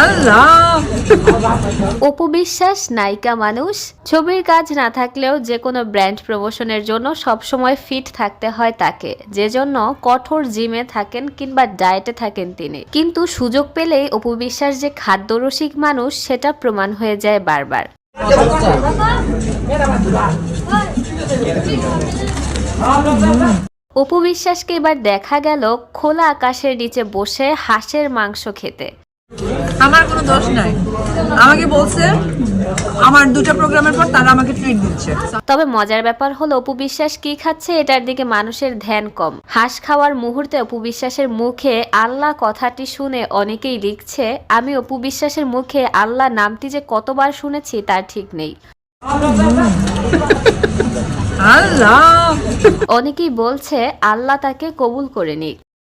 আল্লাহ। অপু বিশ্বাস নায়িকা মানুষ ছবির কাজ না থাকলেও যে কোনো ব্র্যান্ড প্রমোশনের জন্য সবসময় ফিট থাকতে হয় তাকে। যে জন্য কঠোর জিমে থাকেন কিংবা ডায়েটে থাকেন তিনি। কিন্তু সুযোগ পেলেই অপু বিশ্বাস যে খাদ্যরসিক মানুষ সেটা প্রমাণ হয়ে যায় বারবার। অপু বিশ্বাসকে এবার দেখা গেল খোলা আকাশের নিচে বসে হাঁসের মাংস খেতে। আমার কোনো দোষ নাই। আমাকে বলছে আমার দুটো প্রোগ্রামের পর তারা আমাকে ট্রিট দিচ্ছে। তবে মজার ব্যাপার হলো অপু বিশ্বাস কি খাচ্ছে এটার দিকে মানুষের ধ্যান কম। হাঁস খাওয়ার মুহূর্তে অপু বিশ্বাসের মুখে আল্লাহ কথাটি শুনে অনেকেই লিখছে আমি অপু বিশ্বাসের মুখে আল্লাহ নামটি যে কতবার শুনেছি তার ঠিক নেই। আল্লাহ! অনেকেই বলছে আল্লাহ তাকে কবুল করে নিক।